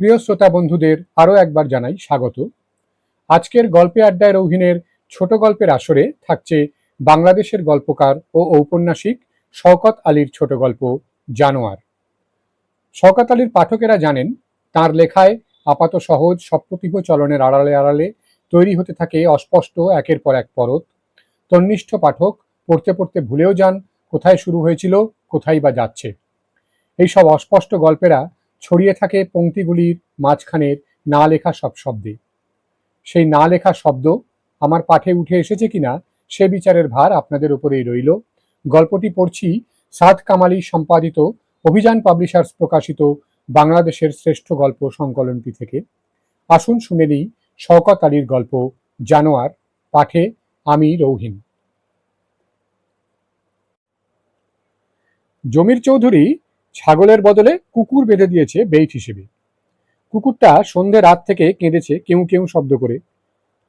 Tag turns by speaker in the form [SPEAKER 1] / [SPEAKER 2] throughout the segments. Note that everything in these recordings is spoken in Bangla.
[SPEAKER 1] প্রিয় শ্রোতা বন্ধুদের, আরও একবার জানাই স্বাগত। আজকের গল্পে আড্ডায় রৌহিনের ছোট গল্পের আসরে থাকছে বাংলাদেশের গল্পকার ও ঔপন্যাসিক শওকত আলীর ছোট গল্প, জানোয়ার। শওকত আলীর পাঠকেরা জানেন, তার লেখায় আপাত সহজ সপ্রতিভ চলনের আড়ালে আড়ালে তৈরি হতে থাকে অস্পষ্ট একের পর এক পরত। তন্নিষ্ঠ পাঠক পড়তে পড়তে ভুলেও যান, কোথায় শুরু হয়েছিল, কোথায় বা যাচ্ছে। এইসব অস্পষ্ট গল্পেরা ছড়িয়ে থাকে পংক্তিগুলির মাঝখানের না লেখা সব শব্দে। সেই না লেখা শব্দ আমার পাঠে উঠে এসেছে কিনা সে বিচারের ভার আপনাদের উপরেই রইল। গল্পটি পড়ছি সাদ কামালি সম্পাদিত, অভিযান পাবলিশার্স প্রকাশিত বাংলাদেশের শ্রেষ্ঠ গল্প সংকলনটি থেকে। আসুন শুনে নিই শওকত আলীর গল্প, জানোয়ার, পাঠে আমি রৌহিন জমির চৌধুরী ছাগলের বদলে কুকুর বেঁধে দিয়েছে বেইট হিসেবে। কুকুরটা সন্ধে রাত থেকে কেঁদেছে কেউ কেউ শব্দ করে।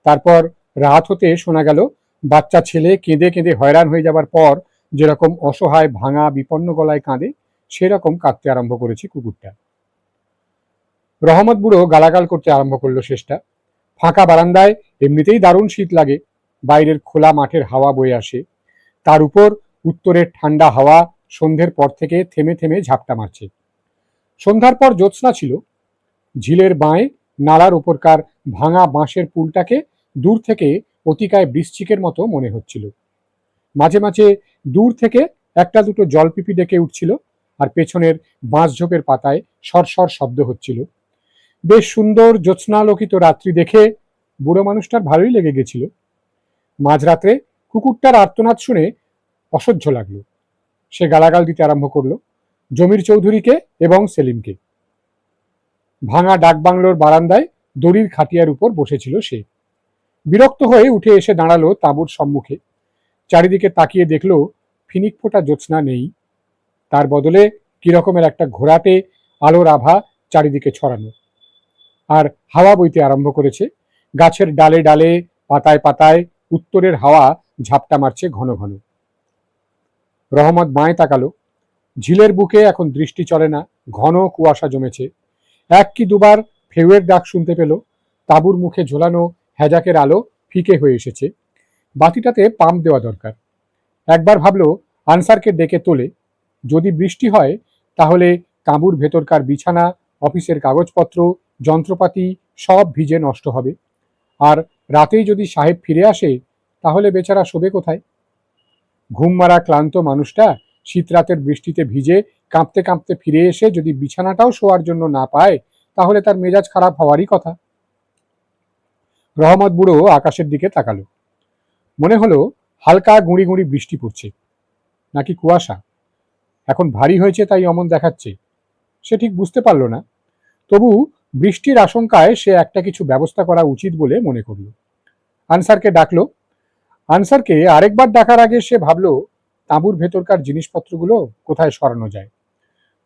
[SPEAKER 1] তারপর রাত হতে শোনা গেল, বাচ্চা ছেলে কেঁদে কেঁদে হয়রান হয়ে যাবার পর যেরকম অসহায় ভাঙা, বিপন্ন গলায় কাঁদে, সেরকম কাঁদতে আরম্ভ করেছে কুকুরটা। রহমত বুড়ো গালাগাল করতে আরম্ভ করল শেষটা। ফাঁকা বারান্দায় এমনিতেই দারুণ শীত লাগে। বাইরের খোলা মাঠের হাওয়া বয়ে আসে। তার উপর উত্তরের ঠান্ডা হাওয়া সন্ধ্যের পর থেকে থেমে থেমে ঝাপটা মারছে। সন্ধ্যার পর জ্যোৎস্না ছিল। ঝিলের বাঁয়ে নালার উপরকার ভাঙা বাঁশের পুলটাকে দূর থেকে অতিকায় বৃশ্চিকের মতো মনে হচ্ছিল। মাঝে মাঝে দূর থেকে একটা দুটো জলপিপি ডেকে উঠছিল আর পেছনের বাঁশঝোপের পাতায় সরসর শব্দ হচ্ছিল। বেশ সুন্দর জ্যোৎস্নালোকিত রাত্রি দেখে বুড়ো মানুষটার ভালোই লেগে গেছিল। মাঝরাত্রে কুকুরটার আর্তনাদ শুনে অসহ্য লাগল। সে গালাগাল দিতে আরম্ভ করল জমির চৌধুরীকে এবং সেলিমকে। ভাঙা ডাকবাংলোর বারান্দায় দড়ির খাটিয়ার উপর বসেছিল সে। বিরক্ত হয়ে উঠে এসে দাঁড়াল তাঁবুর সম্মুখে। চারিদিকে তাকিয়ে দেখল ফিনিক ফোটা জ্যোৎস্না নেই। তার বদলে কিরকমের একটা ঘোরাটে আলোর আভা চারিদিকে ছড়ানো। আর হাওয়া বইতে আরম্ভ করেছে। গাছের ডালে ডালে, পাতায় পাতায়, উত্তরের হাওয়া ঝাপটা মারছে ঘন ঘন। রহমত বাঁয়ে তাকালো। ঝিলের বুকে এখন দৃষ্টি চলে না, ঘন কুয়াশা জমেছে। এক কি দুবার ফেউয়ের ডাক শুনতে পেল, তাঁবুর মুখে ঝোলানো হ্যাজাকের আলো ফিকে হয়ে এসেছে। বাতিটাতে পাম্প দেওয়া দরকার। একবার ভাবলো, আনসারকে ডেকে তোলে। যদি বৃষ্টি হয়, তাহলে তাঁবুর ভেতরকার বিছানা, অফিসের কাগজপত্র, যন্ত্রপাতি সব ভিজে নষ্ট হবে। আর রাতেই যদি সাহেব ফিরে আসে, তাহলে বেচারা শোবে কোথায়? ঘুম মারা ক্লান্ত মানুষটা শীতরাতের বৃষ্টিতে ভিজে কাঁপতে কাঁপতে ফিরে এসে যদি বিছানাটাও শোয়ার জন্য না পায়, তাহলে তার মেজাজ খারাপ হওয়ারই কথা। রহমত বুড়ো আকাশের দিকে তাকালো। মনে হলো হালকা গুঁড়ি গুঁড়ি বৃষ্টি পড়ছে। নাকি কুয়াশা? এখন ভারী হয়েছে তাই অমন দেখাচ্ছে। সে ঠিক বুঝতে পারল না। তবু বৃষ্টির আশঙ্কায় সে একটা কিছু ব্যবস্থা করা উচিত বলে মনে করল। আনসারকে ডাকলো আনসারকে আরেকবার ডাকার আগে সে ভাবলো, তাঁবুর ভেতরকার জিনিসপত্রগুলো কোথায় সরানো যায়?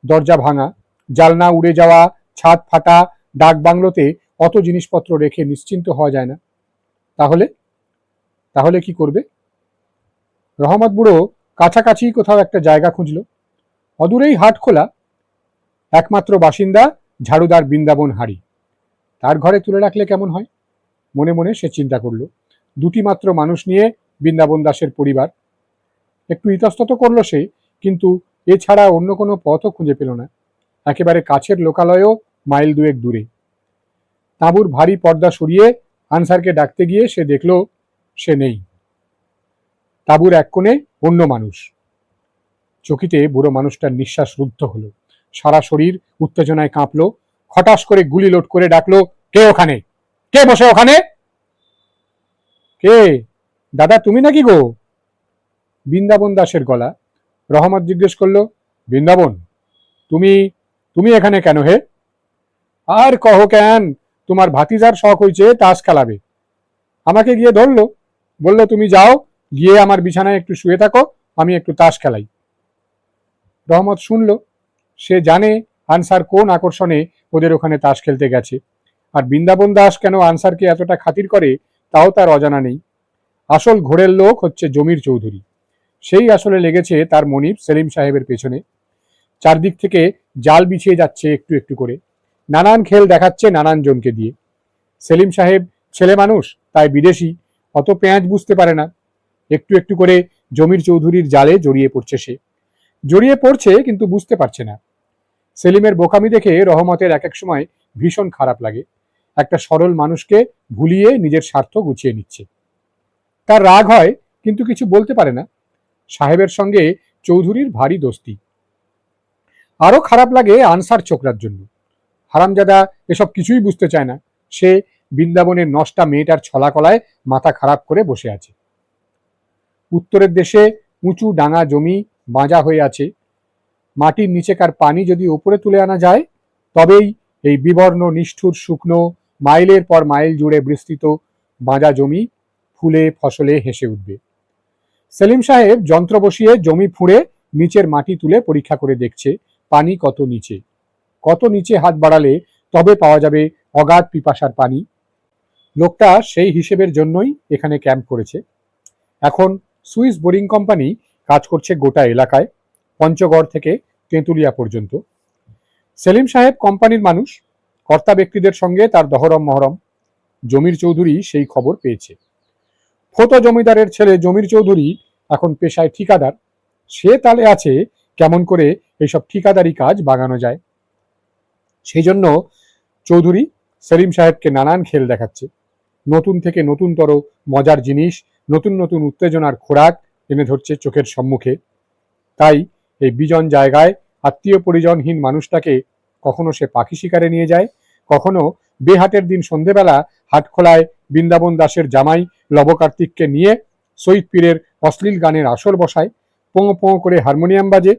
[SPEAKER 1] দরজা ভাঙা, জালনা উড়ে যাওয়া, ছাদ ফাটা, ডাক বাংলোতে অত জিনিসপত্র রেখে নিশ্চিন্ত হওয়া যায় না। তাহলে? তাহলে কি করবে? রহমত বুড়ো কাছাকাছি কোথাও একটা জায়গা খুঁজল। অদূরেই হাট খোলা। একমাত্র বাসিন্দা ঝাড়ুদার বৃন্দাবন হাড়ি। তার ঘরে তুলে রাখলে কেমন হয়? মনে মনে সে চিন্তা করল। দুটি মাত্র মানুষ নিয়ে বৃন্দাবন দাসের পরিবার। একটু ইতস্তত করল সে, কিন্তু এছাড়া অন্য কোনো পথও খুঁজে পেল না। একেবারে কাছের লোকালয়েও মাইল দুয়েক দূরে। তাঁবুর ভারী পর্দা সরিয়ে আনসারকে ডাকতে গিয়ে সে দেখল, সে নেই। তাঁবুর এক কোণে অন্য মানুষ। চকিতে বুড়ো মানুষটার নিঃশ্বাস রুদ্ধ হলো। সারা শরীর উত্তেজনায় কাঁপলো। খটাস করে গুলি লোড করে ডাকলো, কে ওখানে? কে বসে ওখানে? কে দাদা তুমি নাকি গো? বৃন্দাবন দাসের গলা। রহমত জিজ্ঞেস করল, বৃন্দাবন, তুমি তুমি এখানে কেন হে? আর কহ কেন, তোমার ভাতিজার শখ হয়েছে তাস খেলাবে। আমাকে গিয়ে ধরলো, বলল, তুমি যাও, গিয়ে আমার বিছানায় একটু শুয়ে থাকো, আমি একটু তাস খেলাই। রহমত শুনল, সে জানে আনসার কোন আকর্ষণে ওদের ওখানে তাস খেলতে গেছে। আর বৃন্দাবন দাস কেন আনসারকে এতটা খাতির করে তাও তার অজানা নেই। আসল ঘোরের লোক হচ্ছে জমির চৌধুরী। সেই আসলে লেগেছে তার মনিব সেলিম সাহেবের পেছনে। চারদিক থেকে জাল বিছিয়ে যাচ্ছে একটু একটু করে। নানান খেল দেখাচ্ছে নানান জনকে দিয়ে। সেলিম সাহেব, ছেলে মানুষ, তাই বিদেশি, অত পেঁয়াজ বুঝতে পারে না। একটু একটু করে জমির চৌধুরীর জালে জড়িয়ে পড়ছে সে। জড়িয়ে পড়ছে কিন্তু বুঝতে পারছে না। সেলিমের বোকামি দেখে রহমতের এক এক সময় ভীষণ খারাপ লাগে। একটা সরল মানুষকে ভুলিয়ে নিজের স্বার্থ গুছিয়ে নিচ্ছে। তার রাগ হয়, কিন্তু কিছু বলতে পারে না। সাহেবের সঙ্গে চৌধুরীর ভারী দোস্তি। আরও খারাপ লাগে আনসার ছোকরার জন্য। হারামজাদা এসব কিছুই বুঝতে চায় না। সে বৃন্দাবনের নষ্টা মেয়েটার ছলাকলায় মাথা খারাপ করে বসে আছে। উত্তরের দেশে উঁচু ডাঙা জমি বাঁজা হয়ে আছে। মাটির নিচেকার পানি যদি উপরে তুলে আনা যায়, তবেই এই বিবর্ণ নিষ্ঠুর শুকনো মাইলের পর মাইল জুড়ে বিস্তৃত বাঁজা জমি ফুলে ফসলে হেসে উঠবে। সেলিম সাহেব যন্ত্র বসিয়ে জমি ফুঁড়ে নিচের মাটি তুলে পরীক্ষা করে দেখছে পানি কত নিচে। কত নিচে হাত বাড়ালে তবে পাওয়া যাবে অগাধ পিপাসার পানি। লোকটা সেই হিসেবের জন্যই এখানে ক্যাম্প করেছে। এখন সুইস বোরিং কোম্পানি কাজ করছে গোটা এলাকায়, পঞ্চগড় থেকে তেঁতুলিয়া পর্যন্ত। সেলিম সাহেব কোম্পানির মানুষ কর্তা ব্যক্তিদের সঙ্গে তার দহরম মহরম। জমির চৌধুরী সেই খবর পেয়েছে। ফতো জমিদারের ছেলে জমির চৌধুরী এখন পেশায় ঠিকাদার। সে তালে আছে কেমন করে এইসব ঠিকাদারি কাজ বাগানো যায়। সেই জন্য চৌধুরী সেলিম সাহেবকে নানান খেল দেখাচ্ছে। নতুন থেকে নতুনতর মজার জিনিস, নতুন নতুন উত্তেজনার খোরাক এনে ধরছে চোখের সম্মুখে। তাই এই বিজন জায়গায় আত্মীয় পরিজনহীন মানুষটাকে কখনো সে পাখি শিকারে নিয়ে যায় কখনো বেহাটের দিন সন্ধেবেলা হাটখোলায় বৃন্দাবন দাসের জামাই লবকার্তিককে নিয়ে শহীদ পীরের অশ্লীল গানের আসর বসায়, পোঁ পোঁ করে হারমোনিয়াম বাজে।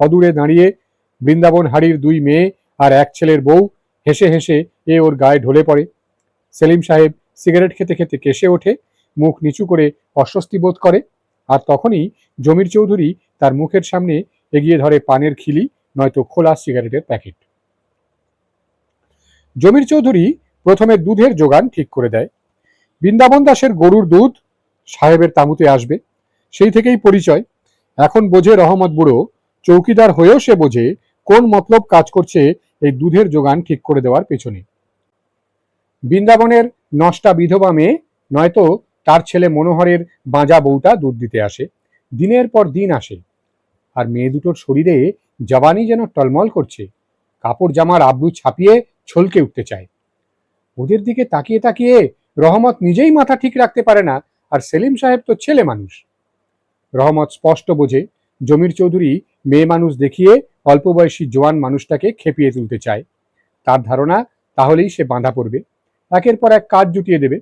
[SPEAKER 1] অদূরে দাঁড়িয়ে বৃন্দাবন হাড়ির দুই মেয়ে আর এক ছেলের বউ হেসে হেসে এ ওর গায়ে ঢলে পড়ে। সেলিম সাহেব সিগারেট খেতে খেতে কেসে ওঠে, মুখ নিচু করে অস্বস্তি বোধ করে আর তখনই জমির চৌধুরী তার মুখের সামনে এগিয়ে ধরে পানের খিলি, নয়তো খোলা সিগারেটের প্যাকেট। জমির চৌধুরী প্রথমে দুধের যোগান ঠিক করে দেয়। বৃন্দাবন দাসের গরুর দুধ সাহেবের তাঁবুতে আসবে, সেই থেকেই পরিচয়। এখন বোঝে রহমত বুড়ো চৌকিদার হয়েও সে বোঝে কোন মতলব কাজ করছে এই দুধের যোগান ঠিক করে দেওয়ার পেছনে। বৃন্দাবনের নষ্টা বিধবা মেয়ে নয়তো তার ছেলে মনোহরের বাঁজা বউটা দুধ দিতে আসে, দিনের পর দিন আসে। আর মেয়ে দুটোর শরীরে জবানি যেন টলমল করছে, কাপড় জামার আব্রু ছাপিয়ে ছলকে উঠতে চায়। ওদের দিকে তাকিয়ে তাকিয়ে রহমত নিজেই মাথা ঠিক রাখতে পারে না আর সেলিম সাহেব তো ছেলে মানুষ। রহমত স্পষ্ট বোঝে জমির চৌধুরী মেয়ে মানুষ দেখিয়ে অল্প বয়সী জোয়ান মানুষটাকে খেপিয়ে তুলতে চায়। তার ধারণা তাহলেই সে বাঁধা পড়বে। একের পর এক কাজ জুটিয়ে দেবে।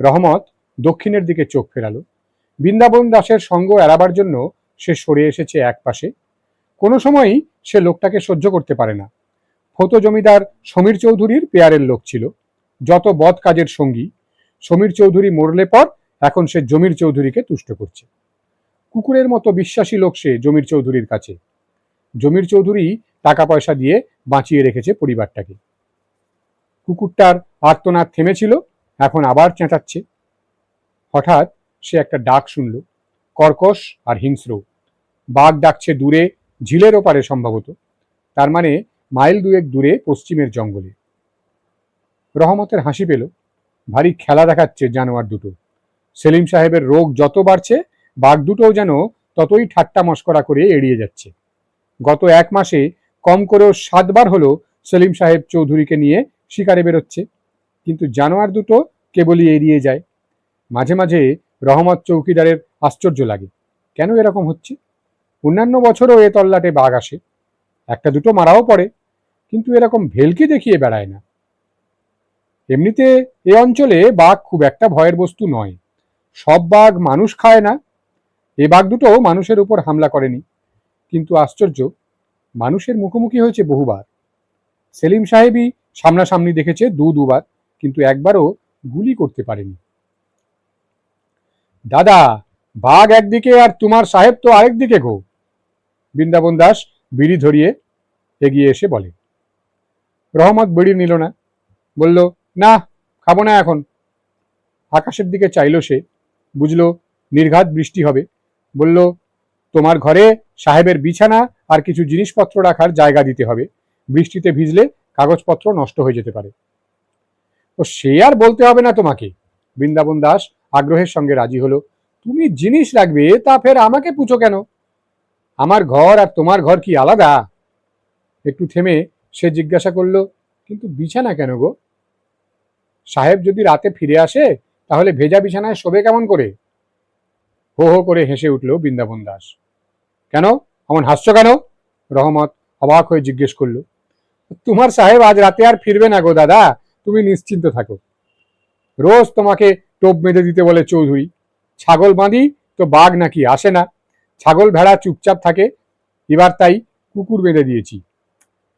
[SPEAKER 1] রহমত দক্ষিণের দিকে চোখ ফেরালো। বৃন্দাবন দাসের সঙ্গ এড়াবার জন্য সে সরে এসেছে এক পাশে। কোনো সময়ই সে লোকটাকে সহ্য করতে পারে না। ফতো জমিদার সমীর চৌধুরীর পেয়ারের লোক ছিল। যত বদ কাজের সঙ্গী, সমীর চৌধুরী মরলে পর এখন সে জমির চৌধুরীকে তুষ্ট করছে। কুকুরের মতো বিশ্বাসী লোক সে জমির চৌধুরীর কাছে। জমির চৌধুরী টাকা পয়সা দিয়ে বাঁচিয়ে রেখেছে পরিবারটাকে। কুকুরটার আর্তনাদ থেমেছিল, এখন আবার চেঁচাচ্ছে। হঠাৎ সে একটা ডাক শুনল, কর্কশ আর হিংস্র। বাঘ ডাকছে দূরে, ঝিলের ওপারে সম্ভবত। তার মানে মাইল দুয়েক দূরে পশ্চিমের জঙ্গলে। রহমতের হাসি পেল। ভারী খেলা দেখাচ্ছে জানোয়ার দুটো। সেলিম সাহেবের রোগ যত বাড়ছে, বাঘ দুটোও যেন ততই ঠাট্টা মস্করা করে এড়িয়ে যাচ্ছে। গত এক মাসে কম করেও সাতবার হলো সেলিম সাহেব চৌধুরীকে নিয়ে শিকারে বেরোচ্ছে। কিন্তু জানোয়ার দুটো কেবলই এড়িয়ে যায়। মাঝে মাঝে রহমত চৌকিদারের আশ্চর্য লাগে। কেন এরকম হচ্ছে? অন্যান্য বছরও এ তল্লাটে বাঘ আসে। একটা দুটো মারাও পড়ে। কিন্তু এরকম ভেলকি দেখিয়ে বেড়ায় না। এমনিতে এ অঞ্চলে বাঘ খুব একটা ভয়ের বস্তু নয়। সব বাঘ মানুষ খায় না। এ বাঘ দুটো মানুষের উপর হামলা করেনি। কিন্তু আশ্চর্য, মানুষের মুখোমুখি হয়েছে বহুবার। সেলিম সাহেবই সামনাসামনি দেখেছে দু দুবার, কিন্তু একবারও গুলি করতে পারেনি। দাদা, বাঘ একদিকে আর তোমার সাহেব তো আরেক দিকে গো। বৃন্দাবন দাস বিড়ি ধরিয়ে এগিয়ে এসে বলে রহমত বিড়ি নিল না। বলল, না, খাব না এখন। আকাশের দিকে চাইল সে। বুঝলো, নির্ঘাত বৃষ্টি হবে। বলল, তোমার ঘরে সাহেবের বিছানা আর কিছু জিনিসপত্র রাখার জায়গা দিতে হবে। বৃষ্টিতে ভিজলে কাগজপত্র নষ্ট হয়ে যেতে পারে। তো সে আর বলতে হবে না তোমাকে? বৃন্দাবন দাস আগ্রহের সঙ্গে রাজি হলো। তুমি জিনিস রাখবে, তা ফের আমাকে পুছো কেন? আমার ঘর আর তোমার ঘর কি আলাদা? একটু থেমে সে জিজ্ঞাসা করল, কিন্তু বিছানা কেন গো? সাহেব যদি রাতে ফিরে আসে, তাহলে ভেজা বিছানায় শোবে কেমন করে? হো হো করে হেসে উঠল বৃন্দাবন দাস। কেন? এমন হাসছো কেন? রহমত অবাক হয়ে জিজ্ঞেস করল। তোমার সাহেব আজ রাতে আর ফিরবে না গো দাদা, তুমি নিশ্চিন্ত থাকো। রোজ তোমাকে টোপ বেঁধে দিতে বলে চৌধুরী। ছাগল বাঁধি তো বাঘ নাকি আসে না। ছাগল ভেড়া চুপচাপ থাকে। এবার তাই কুকুর বেঁধে দিয়েছি।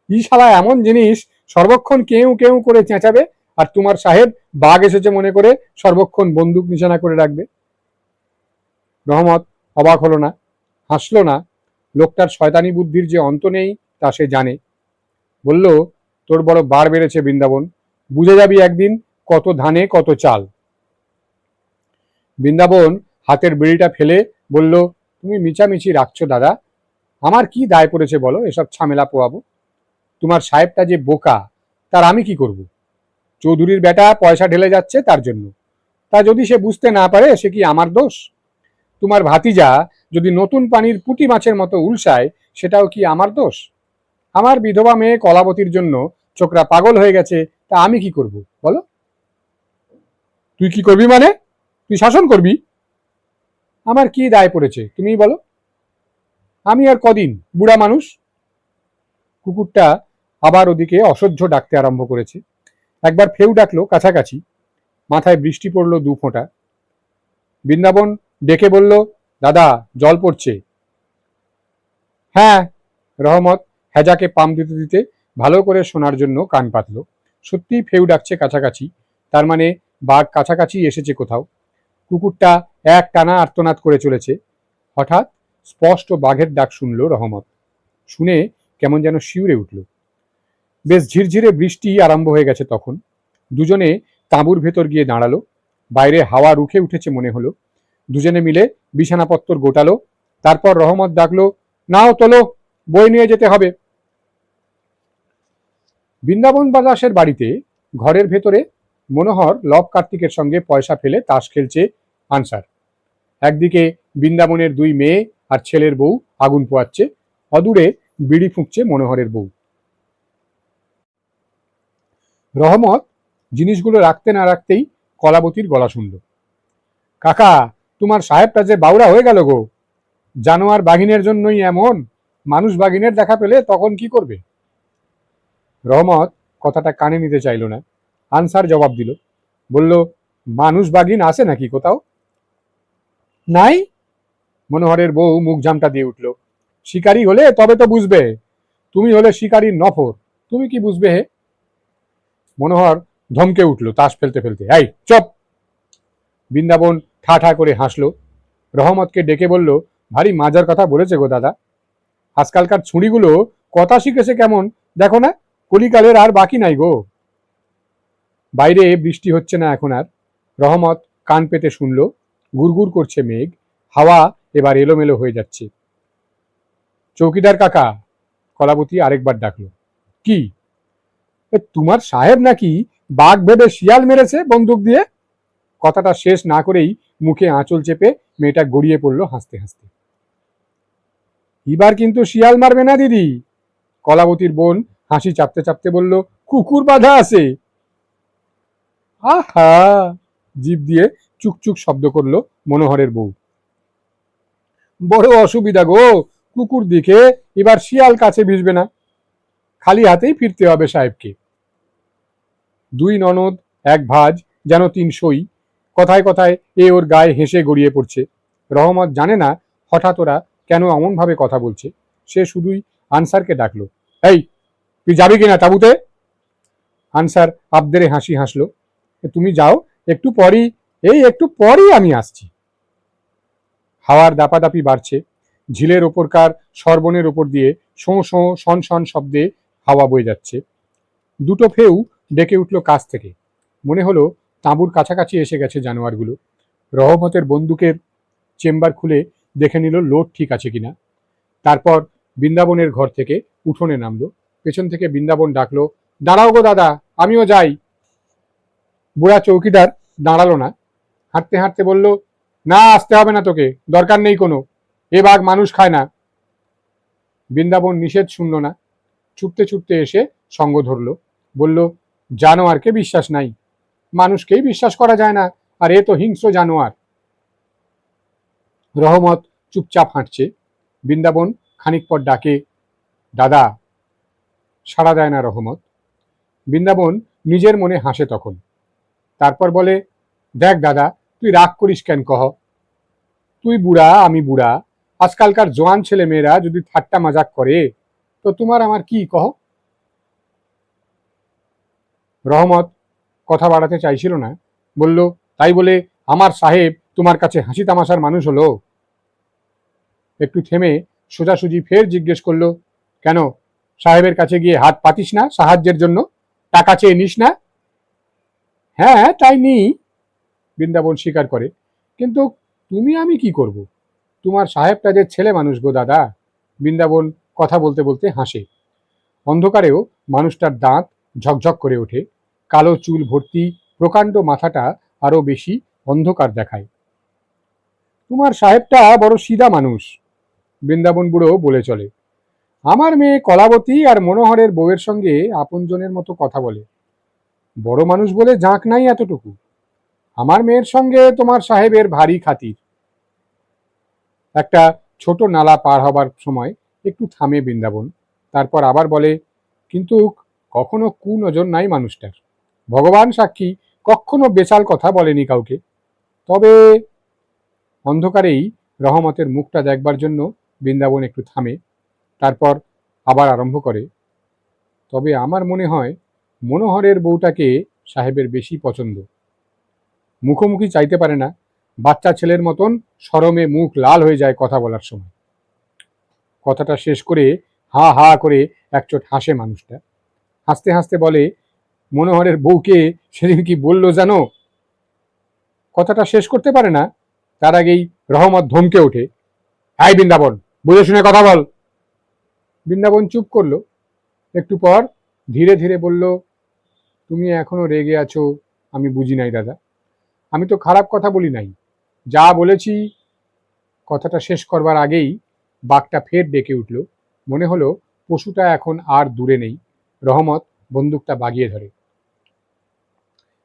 [SPEAKER 1] ই শালা এমন জিনিস, সর্বক্ষণ কেউ কেউ করে চেঁচাবে, আর তোমার সাহেব বাঘ এসেছে মনে করে সর্বক্ষণ বন্দুক নিশানা করে রাখবে। রহমত অবাক হলো না, হাসলো না। লোকটার শয়তানি বুদ্ধির যে অন্ত নেই, তা সে জানে। বলল, তোর বড় বার বেড়েছে বৃন্দাবন। বুঝে যাবি একদিন কত ধানে, কত চাল। বৃন্দাবন হাতের বিড়িটা ফেলে বলল, তুমি মিচামিচি রাখছো দাদা। আমার কি দায় পড়েছে বলো? এসব ঝামেলা পোয়াবো। তোমার সাহেবটা যে বোকা, তার আমি কি করব? চৌধুরীর বেটা পয়সা ঢেলে যাচ্ছে তার জন্য। তা যদি সে বুঝতে না পারে, সে কি আমার দোষ? তোমার ভাতিজা যদি নতুন পানির পুঁটি মাছের মতো উলসায়, সেটাও কি আমার দোষ? আমার বিধবা মেয়ে কলাবতীর জন্য চোখরা পাগল হয়ে গেছে, তা আমি কি করব? বলো। তুই কি করবি মানে? তুই শাসন করবি? আমার কি দায় পড়েছে, তুমিই বলো। আমি আর কদিন বুড়া মানুষ? কুকুরটা আবার ওদিকে অসহ্য ডাকতে আরম্ভ করেছে। একবার ফেউ ডাকলো কাছাকাছি। মাথায় বৃষ্টি পড়ল দু ফোঁটা। বৃন্দাবন ডেকে বলল, দাদা, জল পড়ছে। হ্যাঁ রহমত। হেজাকে পাম দিতে দিতে ভালো করে শোনার জন্য কান পাতল। সত্যিই ফেউ ডাকছে কাছাকাছি। তার মানে বাঘ কাছাকাছি এসেছে কোথাও। কুকুরটা এক টানা আর্তনাদ করে চলেছে। হঠাৎ স্পষ্ট বাঘের ডাক শুনল রহমত। শুনে কেমন যেন শিউরে উঠল। বেশ ঝিরঝিরে বৃষ্টি আরম্ভ হয়ে গেছে তখন। দুজনে তাঁবুর ভেতর গিয়ে দাঁড়াল। বাইরে হাওয়া রুখে উঠেছে মনে হলো। দুজনে মিলে বিছানাপত্তর গোটালো। তারপর রহমত ডাকলো, নাও তোলো, বই নিয়ে যেতে হবে। বৃন্দাবন বাদাসের বাড়িতে ঘরের ভেতরে মনোহর লব কার্তিকের সঙ্গে পয়সা ফেলে তাস খেলছে আনসার। একদিকে বৃন্দাবনের দুই মেয়ে আর ছেলের বউ আগুন পোয়াচ্ছে। অদূরে বিড়ি ফুঁকছে মনোহরের বউ। রহমত জিনিসগুলো রাখতে না রাখতেই কলাবতীর গলা শুনল। কাকা, তোমার সাহেবটা যে বাউরা হয়ে গেল গো। জানোয়ার বাঘিনের জন্যই এমন। মানুষ বাঘিনের দেখা পেলে তখন কি করবে? রহমত কথাটা কানে নিতে চাইল না। আনসার জবাব দিল, বলল, মানুষ বাঘিন আছে নাকি কোথাও? নাই। মনোহরের বউ মুখ জামটা দিয়ে উঠল, শিকারি হলে তবে তো বুঝবে। তুমি হলে শিকারীর নফর। তুমি কি বুঝবে হে? মনোহর ধমকে উঠল, তাস ফেলতে ফেলতে। এই, চপ! বৃন্দাবন ঠা ঠা করে হাসলো। রহমতকে ডেকে বলল, ভারী মাজার কথা বলেছে গো দাদা। আজকালকার ছুঁড়িগুলো কথা শিখেছে কেমন? দেখো না, কলিকালের আর বাকি নাই গো। বাইরে বৃষ্টি হচ্ছে না এখন আর। রহমত কান পেতে শুনল, গুড়গুড় করছে মেঘ, হাওয়া এবার এলোমেলো হয়ে যাচ্ছে। চৌকিদার কাকা, কলাবতী আরেকবার ডাকল, কি? তোমার সাহেব নাকি বাঘ ভেবে শিয়াল মেরেছে বন্দুক দিয়ে? কথাটা শেষ না করেই মুখে আঁচল চেপে মেয়েটা গড়িয়ে পড়ল হাসতে হাসতে। এবার কিন্তু শিয়াল মারবে না দিদি। কলাবতীর বোন হাসি চাপতে চাপতে বলল, কুকুর বাঁধা আছে। আহা! জিভ দিয়ে চুকচুক শব্দ করল মনোহরের বউ। বড় অসুবিধা গো, কুকুর দিকে এবার শিয়াল কাছে ভিজবে না। খালি হাতেই ফিরতে হবে সাহেবকে। দুই ননদ, এক ভাজ, যেন তিন সই। কথায় কথায় এ ওর গায়ে হেসে গড়িয়ে পড়ছে। রহমত জানে না হঠাৎ ওরা কেন এমনভাবে কথা বলছে। সে শুধুই আনসারকে ডাকলো, এই, তুই যাবি কিনা তাবুতে? আনসার আবদেরে হাসি হাসলো তুমি যাও, একটু পরই, এই, একটু পরই আমি আসছি। হাওয়ার দাপাদাপি বাড়ছে। ঝিলের ওপরকার সর্বনের ওপর দিয়ে শোঁ শোঁ শন শন শব্দে হাওয়া বয়ে যাচ্ছে। দুটো ফেউ ডেকে উঠল কাছ থেকে। মনে হলো তাঁবুর কাছাকাছি এসে গেছে জানোয়ারগুলো। রহমতের বন্দুকের চেম্বার খুলে দেখে নিল লোড ঠিক আছে কিনা। তারপর বৃন্দাবনের ঘর থেকে উঠোনে নামলো। পেছন থেকে বৃন্দাবন ডাকলো, দাঁড়াও গো দাদা, আমিও যাই। বুড়া চৌকিদার দাঁড়াল না। হাঁটতে হাঁটতে বলল, না, আসতে হবে না তোকে, দরকার নেই কোনো। এ বাঘ মানুষ খায় না। বৃন্দাবন নিষেধ শুনল না। ছুটতে ছুটতে এসে সঙ্গ ধরল। বলল জানোয়ারকে বিশ্বাস নাই। মানুষকেই বিশ্বাস করা যায় না, আর এ তো হিংস্র জানোয়ার। রহমত চুপচাপ হাঁটছে। বৃন্দাবন খানিক পর ডাকে, দাদা, সাড়া দেয় না রহমত। বৃন্দাবন নিজের মনে হাসে তখন। তারপর বলে, দেখ দাদা, তুই রাগ করিস কেন কহ? তুই বুড়া, আমি বুড়া। আজকালকার জোয়ান ছেলে মেয়েরা যদি ঠাট্টা মাজাক করে, তো তোমার আমার কি কহ? রহমত কথা বাড়াতে চাইছিল না। বলল, তাই বলে আমার সাহেব তোমার কাছে হাসি তামাশার মানুষ হলো? একটু থেমে সোজাসুজি ফের জিজ্ঞেস করল, কেন, সাহেবের কাছে গিয়ে হাত পাতিস না সাহায্যের জন্য? টাকা চেয়ে নিস না? হ্যাঁ তাই নিই বৃন্দাবন স্বীকার করে, কিন্তু তুমি আমি কি করব? তোমার সাহেবটা যে ছেলে মানুষ গো দাদা। বৃন্দাবন কথা বলতে বলতে হাসে। অন্ধকারেও মানুষটার দাঁত ঝকঝক করে ওঠে। কালো চুল ভর্তি, প্রকাণ্ড মাথাটা আরও বেশি অন্ধকার দেখায়। তোমার সাহেবটা বড় সিধা মানুষ, বৃন্দাবন বুড়ো বলে চলে। আমার মেয়ে কলাবতী আর মনোহরের বউয়ের সঙ্গে আপনজনের মতো কথা বলে। বড় মানুষ বলে জাঁক নাই এতটুকু। আমার মেয়ের সঙ্গে তোমার সাহেবের ভারী খাতির। একটা ছোট নালা পার হবার সময় একটু থামে বৃন্দাবন, তারপর আবার বলে, কিন্তু কখনো কুনজর নাই মানুষটার। ভগবান সাক্ষী, কখনো বেচাল কথা বলেনি কাউকে। তবে অন্ধকারেই রহমতের মুখটা দেখবার জন্য বৃন্দাবন একটু থামে, তারপর আবার আরম্ভ করে। তবে আমার মনে হয় মনোহরের বউটাকে সাহেবের বেশি পছন্দ। মুখোমুখি চাইতে পারে না, বাচ্চা ছেলের মতন সরমে মুখ লাল হয়ে যায় কথা বলার সময়। কথাটা শেষ করে হা হা করে একচোট হাসে মানুষটা। হাসতে হাসতে বলে, মনোহরের বউকে সেদিন কি বলল জানো? কথাটা শেষ করতে পারে না, তার আগেই রহমত ধমকে ওঠে। হাই বৃন্দাবন, বুঝে শুনে কথা বল। বৃন্দাবন চুপ করল। একটু পর ধীরে ধীরে বলল, তুমি এখনও রেগে আছো, আমি বুঝি নাই দাদা। আমি তো খারাপ কথা বলি নাই। যা বলেছি, কথাটা শেষ করবার আগেই বাঘটা ফের ডেকে উঠল। মনে হলো পশুটা এখন আর দূরে নেই। রহমত বন্দুকটা বাগিয়ে ধরে।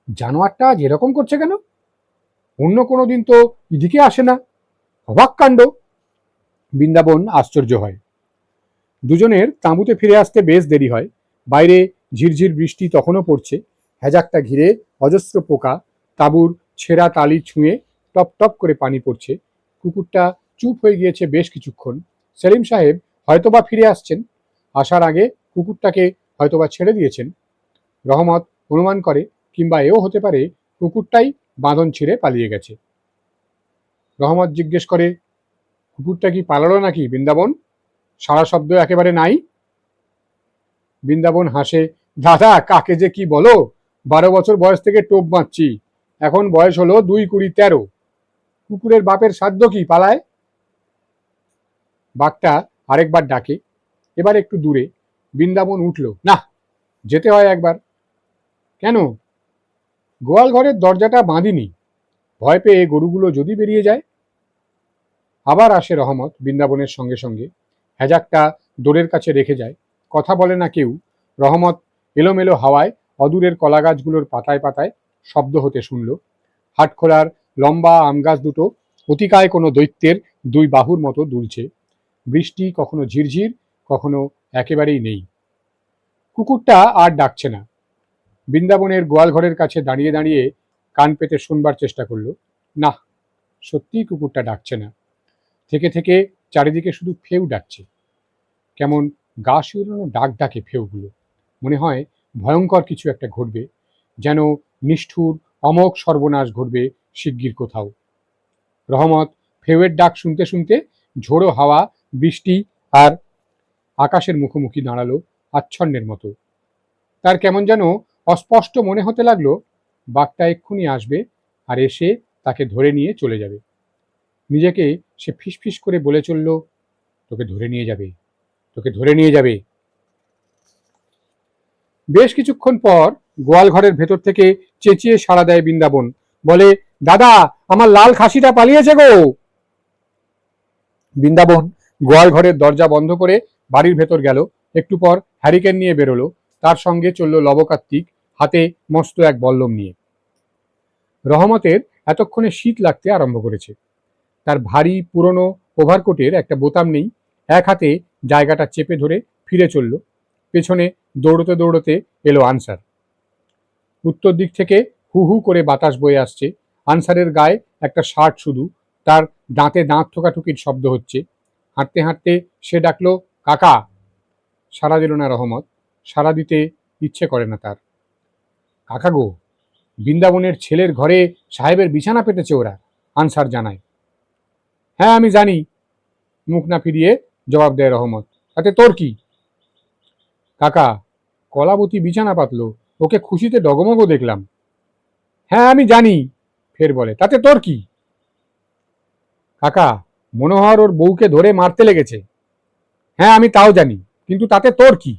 [SPEAKER 1] জানোয়ারটা আজ এরকম করছে কেন? অন্য কোনো দিন তো এদিকে আসে না। অবাক কাণ্ড। বৃন্দাবন আশ্চর্য হয়। দুজনের তাঁবুতে ফিরে আসতে বেশ দেরি হয়। বাইরে ঝিরঝির বৃষ্টি তখনও পড়ছে। হ্যাজাকটা ঘিরে অজস্র পোকা, তাঁবুর ছেঁড়া তালি ছুঁয়ে টপ টপ করে পানি পড়ছে। কুকুরটা চুপ হয়ে গিয়েছে বেশ কিছুক্ষণ। সেলিম সাহেব হয়তোবা ফিরে আসছেন। আসার আগে কুকুরটাকে হয়তোবা ছেড়ে দিয়েছেন। রহমত অনুমান করে কিংবা এও হতে পারে কুকুরটাই বাঁধন ছিঁড়ে পালিয়ে গেছে। রহমত জিজ্ঞেস করে, কুকুরটা কি পালালো নাকি বৃন্দাবন? সারা শব্দ একেবারে নাই? বৃন্দাবন হাসে, দাদা, কাকে যে কি বলো? বারো বছর বয়স থেকে টোপ বাঁচছি এখন বয়স হলো দুই কুড়ি তেরো। কুকুরের বাপের সাধ্য কি পালায়? বাঘটা আরেকবার ডাকে, এবার একটু দূরে। বৃন্দাবন উঠল। না, যেতে হয় একবার। কেন? গোয়াল ঘরের দরজাটা বাঁধিনি। ভয় পেয়ে গরুগুলো যদি বেরিয়ে যায়। আবার আসে রহমত বৃন্দাবনের সঙ্গে সঙ্গে। হ্যাজাকটা দোরের কাছে রেখে যায়। কথা বলে না কেউ। রহমত এলোমেলো হাওয়ায় অদূরের কলা গাছগুলোর পাতায় পাতায় শব্দ হতে শুনল। হাটখোলার লম্বা আম গাছ দুটো অতিকায় কোনো দৈত্যের দুই বাহুর মতো দুলছে। বৃষ্টি কখনো ঝিরঝির, কখনো একেবারেই নেই। কুকুরটা আর ডাকছে না। বৃন্দাবনের গোয়ালঘরের কাছে দাঁড়িয়ে দাঁড়িয়ে কান পেতে শুনবার চেষ্টা করল। না, সত্যিই কুকুরটা ডাকছে না। থেকে থেকে চারিদিকে শুধু ফেউ ডাকছে। কেমন গা শিউরানো ডাক ডাকে ফেউগুলো। মনে হয় ভয়ঙ্কর কিছু একটা ঘটবে, যেন নিষ্ঠুর অমোক সর্বনাশ ঘটবে শিগগির কোথাও। রহমত ফেউয়ের ডাক শুনতে শুনতে ঝোড়ো হাওয়া, বৃষ্টি আর আকাশের মুখোমুখি দাঁড়াল আচ্ছন্নের মতো। তার কেমন যেন অস্পষ্ট মনে হতে লাগল, বাঘটা এক্ষুনি আসবে আর এসে তাকে ধরে নিয়ে চলে যাবে। নিজেকে সে ফিসফিস করে বলে চলল, তোকে ধরে নিয়ে যাবে, তোকে ধরে নিয়ে যাবে। বেশ কিছুক্ষণ পর গোয়াল ঘরের ভেতর থেকে চেঁচিয়ে সাড়া দেয় বৃন্দাবন, বলে, দাদা, আমার লাল খাসিটা পালিয়েছে গো! বৃন্দাবন গোয়াল ঘরের দরজা বন্ধ করে বাড়ির ভেতর গেল। একটু পর হ্যারিকেন নিয়ে বেরোলো। তার সঙ্গে চলল লবকার্তিক হাতে মস্ত এক বল্লম নিয়ে। রহমতের এতক্ষণে শীত লাগতে আরম্ভ করেছে। তার ভারী, পুরনো ওভারকোটের একটা বোতাম নেই। এক হাতে জায়গাটা চেপে ধরে ফিরে চলল। পেছনে দৌড়তে দৌড়তে এলো আনসার। উত্তর দিক থেকে হু হু করে বাতাস বয়ে আসছে। আনসারের গায়ে একটা শার্ট শুধু। তার দাঁতে দাঁত ঠোকাঠুকির শব্দ হচ্ছে। হাঁটতে হাঁটতে সে ডাকলো কাকা সারা দিল না রহমত। সারা দিতে ইচ্ছে করে না তার। কাকা গো, বৃন্দাবনের ছেলের ঘরে সাহেবের বিছানা পেতেছে ওরা, আনসার জানায়। হ্যাঁ আমি জানি। মুখ না ফিরিয়ে জবাব দেয় রহমত। তাতে তোর কি? কাকা, কলাবতী বিছানা পাতলো, ওকে খুশিতে ডগমগ দেখলাম। হ্যাঁ আমি জানি, ফের বলে। তাতে তোর কি? কাকা, মনোহর ওর বউকে ধরে মারতে লেগেছে। হ্যাঁ আমি তাও জানি, কিন্তু তাতে তোর কি?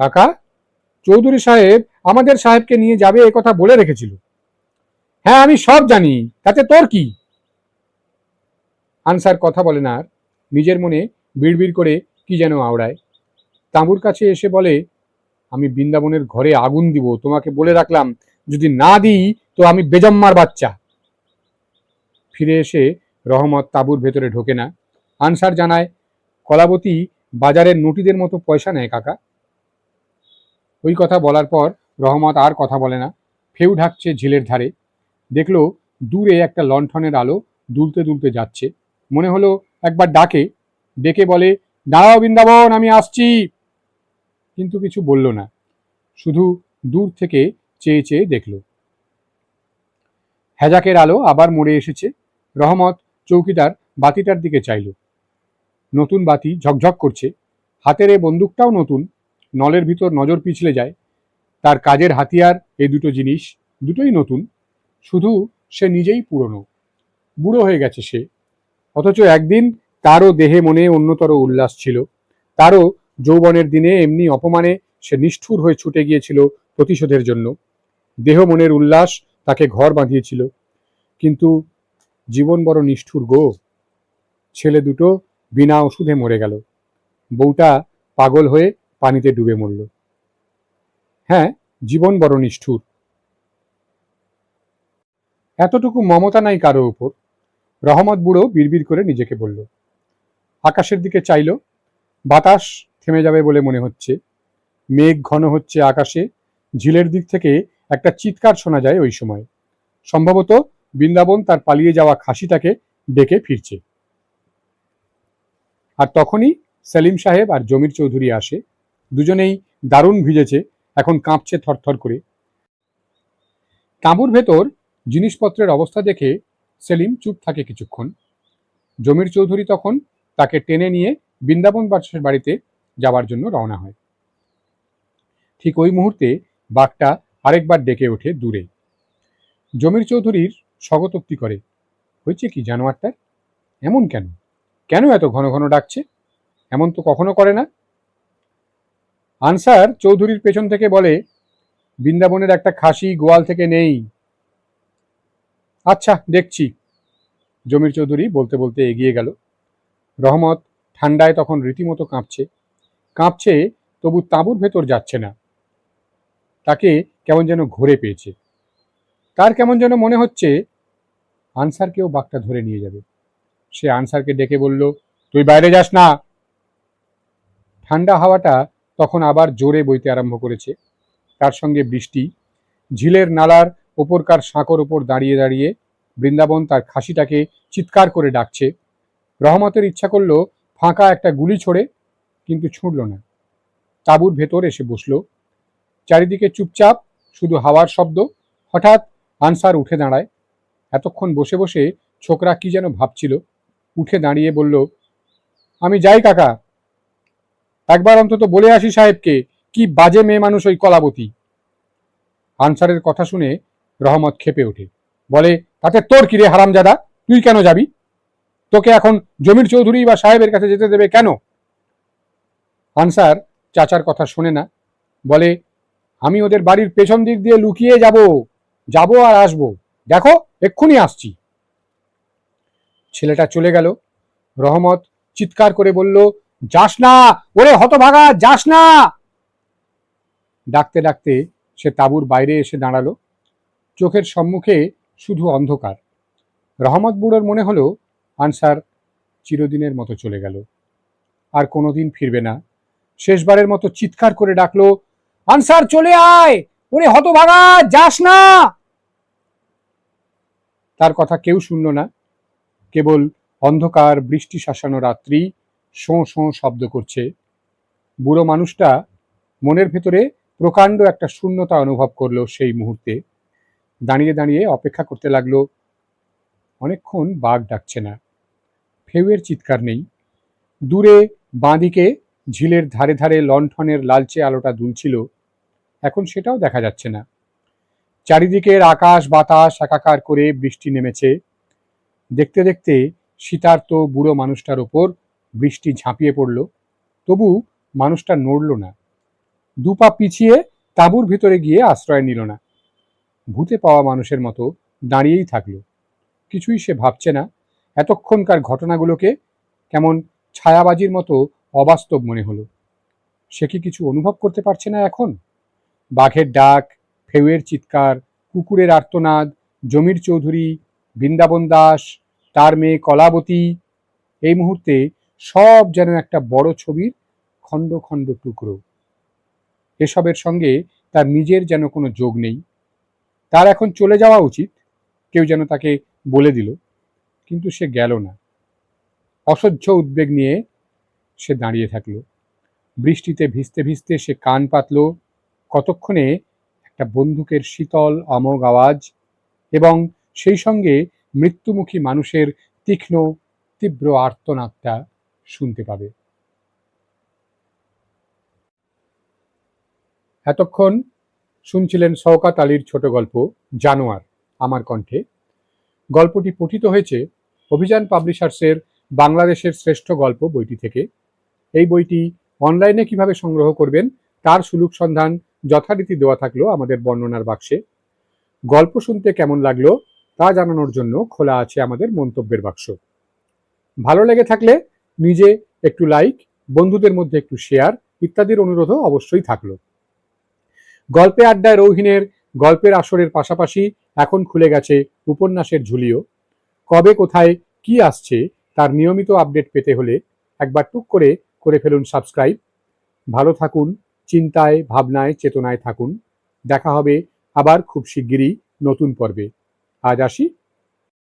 [SPEAKER 1] কাকা, চৌধুরী সাহেব আমাদের সাহেবকে নিয়ে যাবে এ কথা বলে রেখেছিল। হ্যাঁ আমি সব জানি, তাতে তোর কি? আনসার কথা বলে না আর, নিজের মনে বিড়বিড় করে কি যেন আওড়ায়। তাঁবুর কাছে এসে বলে, আমি বৃন্দাবনের ঘরে আগুন দিব, তোমাকে বলে রাখলাম, যদি না দিই, তো আমি বেজম্মার বাচ্চা। ফিরে এসে রহমত তাঁবুর ভেতরে ঢোকে না। আনসার জানায় কলাবতী বাজারের নটিদের মতো পয়সা নেয় কাকা। ওই কথা বলার পর রহমত আর কথা বলে না। ফেউ ঢাকছে ঝিলের ধারে। দেখল দূরে একটা লণ্ঠনের আলো দুলতে দুলতে যাচ্ছে। মনে হলো একবার ডাকে। ডেকে বলে, দাঁড়াও বৃন্দাবন, আমি আসছি। কিন্তু কিছু বলল না। শুধু দূর থেকে চেয়ে চেয়ে দেখল। হ্যাজাকের আলো আবার মরে এসেছে। রহমত চৌকিদার বাতিটার দিকে চাইল। নতুন বাতি ঝকঝক করছে। হাতের এ বন্দুকটাও নতুন। নলের ভিতর নজর পিছলে যায়। তার কাজের হাতিয়ার, এই দুটো জিনিস, দুটোই নতুন। শুধু সে নিজেই পুরনো। বুড়ো হয়ে গেছে সে। অথচ একদিন তারও দেহে মনে অন্যতর উল্লাস ছিল। তারও যৌবনের দিনে এমনি অপমানে সে নিষ্ঠুর হয়ে ছুটে গিয়েছিল প্রতিশোধের জন্য। দেহ মনের উল্লাস তাকে ঘর বাঁধিয়েছিল। কিন্তু জীবন বড় নিষ্ঠুর গো। ছেলে দুটো বিনা ওষুধে মরে গেল। বউটা পাগল হয়ে পানিতে ডুবে মরল। হ্যাঁ জীবন বড় নিষ্ঠুর। এতটুকু মমতা নাই কারও উপর। রহমত বুড়ো বিড়বিড় করে নিজেকে বলল, আকাশের দিকে চাইল, বাতাস থেমে যাবে বলে মনে হচ্ছে। মেঘ ঘন হচ্ছে আকাশে, ঝিলের দিক থেকে একটা চিৎকার শোনা যায় ওই সময়। সম্ভবত বৃন্দাবন তার পালিয়ে যাওয়া খাসিটাকে ডেকে ফিরছে। আর তখনই সেলিম সাহেব আর জমির চৌধুরী আসে। দুজনেই দারুণ ভিজেছে, এখন কাঁপছে থরথর করে। তাঁবুর ভেতর জিনিসপত্রের অবস্থা দেখে সেলিম চুপ থাকে কিছুক্ষণ। জমির চৌধুরী তখন তাকে টেনে নিয়ে বৃন্দাবন বাসের বাড়িতে যাওয়ার জন্য রওনা হয়। ঠিক ওই মুহূর্তে বাঘটা আরেকবার ডেকে ওঠে দূরে। জমির চৌধুরীর স্বগতোক্তি করে, হয়েছে কি জানোয়ারটার? এমন কেন? কেন এত ঘন ঘন ডাকছে? এমন তো কখনো করে না। আনসার চৌধুরীর পেছন থেকে বলে, বৃন্দাবনের একটা খাসি গোয়াল থেকে নেই। আচ্ছা দেখছি। জমির চৌধুরী বলতে বলতে এগিয়ে গেল। রহমত ঠান্ডায় তখন রীতিমতো কাঁপছে। কাঁপছে তবু তাঁবুর ভেতর যাচ্ছে না। তাকে কেমন যেন ঘুরে পেয়েছে। তার কেমন যেন মনে হচ্ছে, আনসারকেও বাঘটা ধরে নিয়ে যাবে। সে আনসারকে ডেকে বলল, তুই বাইরে যাস না। ঠান্ডা হাওয়াটা তখন আবার জোরে বইতে আরম্ভ করেছে। তার সঙ্গে বৃষ্টি, ঝিলের নালার ওপরকার সাঁকর ওপর দাঁড়িয়ে দাঁড়িয়ে বৃন্দাবন তার খাসিটাকে চিৎকার করে ডাকছে। রহমতের ইচ্ছা করল ফাঁকা একটা গুলি ছোড়ে, কিন্তু ছুঁড়ল না। তাঁবুর ভেতর এসে বসল। চারিদিকে চুপচাপ, শুধু হাওয়ার শব্দ। হঠাৎ আনসার উঠে দাঁড়ায়। এতক্ষণ বসে বসে ছোকরা কি যেন ভাবছিল। উঠে দাঁড়িয়ে বলল, আমি যাই কাকা। একবার অন্তত বলে আসি সাহেবকে, কি বাজে মেয়ে মানুষ ওই কলাবতী? আনসারের কথা শুনে রহমত খেপে ওঠে। বলে, তাতে তোর কিরে হারামজাদা? তুই কেন যাবি? তোকে এখন জমির চৌধুরী বা সাহেবের কাছে যেতে দেবে কেন? আনসার চাচার কথা শোনে না। বলে, আমি ওদের বাড়ির পেছন দিক দিয়ে লুকিয়ে যাব। যাব আর আসব। দেখো, এক্ষুনি আসছি। ছেলেটা চলে গেল। রহমত চিৎকার করে বলল, যাস না, ওরে হতভাগা, যাস না! ডাকতে ডাকতে সে তাঁবুর বাইরে এসে দাঁড়াল। চোখের সম্মুখে শুধু অন্ধকার। রহমত বুড়োর মনে হলো, আনসার চিরদিনের মতো চলে গেল। আর কোনোদিন ফিরবে না। শেষবারের মতো চিৎকার করে ডাকলো, আনসার, চলে আয়! ওরে হতভাগা, যাস না! তার কথা কেউ শুনল না। কেবল অন্ধকার বৃষ্টি শাসানো রাত্রি, শোঁ শোঁ শব্দ করছে। বুড়ো মানুষটা মনের ভেতরে প্রকাণ্ড একটা শূন্যতা অনুভব করল সেই মুহূর্তে। দাঁড়িয়ে দাঁড়িয়ে অপেক্ষা করতে লাগল। অনেকক্ষণ বাঘ ডাকছে না। ফেউয়ের চিৎকার নেই। দূরে বাঁদিকে ঝিলের ধারে ধারে লণ্ঠনের লালচে আলোটা দুলছিল। এখন সেটাও দেখা যাচ্ছে না। চারিদিকের আকাশ বাতাস একাকার করে বৃষ্টি নেমেছে। দেখতে দেখতে শীতার্ত বুড়ো মানুষটার ওপর বৃষ্টি ঝাঁপিয়ে পড়ল। তবু মানুষটা নড়ল না। দুপা পিছিয়ে তাঁবুর ভিতরে গিয়ে আশ্রয় নিল না। ভূতে পাওয়া মানুষের মতো দাঁড়িয়েই থাকল। কিছুই সে ভাবছে না। এতক্ষণকার ঘটনাগুলোকে কেমন ছায়াবাজির মতো অবাস্তব মনে হলো। সে কি কিছু অনুভব করতে পারছে না এখন? বাঘের ডাক, ফেউয়ের চিৎকার, কুকুরের আর্তনাদ, জমির চৌধুরী, বৃন্দাবন দাস তার মেয়ে কলাবতী এই মুহূর্তে সব যেন একটা বড় ছবির খণ্ড খণ্ড টুকরো। এসবের সঙ্গে তার নিজের যেন কোনো যোগ নেই। তার এখন চলে যাওয়া উচিত, কেউ যেন তাকে বলে দিল, কিন্তু সে গেল না। অসহ্য উদ্বেগ নিয়ে সে দাঁড়িয়ে থাকল। বৃষ্টিতে ভিজতে ভিজতে সে কান পাতল। কতক্ষণে একটা বন্দুকের শীতল অমোঘ আওয়াজ এবং সেই সঙ্গে মৃত্যুমুখী মানুষের তীক্ষ্ণ, তীব্র আর্তনাদটা শুনতে পাবে। এতক্ষণ শুনছিলেন শওকাত আলীর ছোট গল্প, জানোয়ার, আমার কণ্ঠে। গল্পটি পঠিত হয়েছে অভিযান পাবলিশার্সের বাংলাদেশের শ্রেষ্ঠ গল্প বইটি থেকে। এই বইটি অনলাইনে কীভাবে সংগ্রহ করবেন, তার সুলুক সন্ধান যথারীতি দেওয়া থাকল আমাদের বর্ণনার বাক্সে। গল্প শুনতে কেমন লাগল তা জানানোর জন্য খোলা আছে আমাদের মন্তব্যের বাক্স। ভালো লেগে থাকলে নিজে একটু লাইক বন্ধুদের মধ্যে একটু শেয়ার ইত্যাদির অনুরোধও অবশ্যই থাকল। গল্পে আড্ডায় রৌহিনের গল্পের আসরের পাশাপাশি এখন খুলে গেছে উপন্যাসের ঝুলিও। কবে, কোথায়, কি আসছে তার নিয়মিত আপডেট পেতে হলে একবার টুক করে করে ফেলুন সাবস্ক্রাইব ভালো থাকুন, চিন্তায়, ভাবনায়, চেতনায় থাকুন। দেখা হবে আবার খুব শিগগিরই নতুন পর্বে। আজ আসি।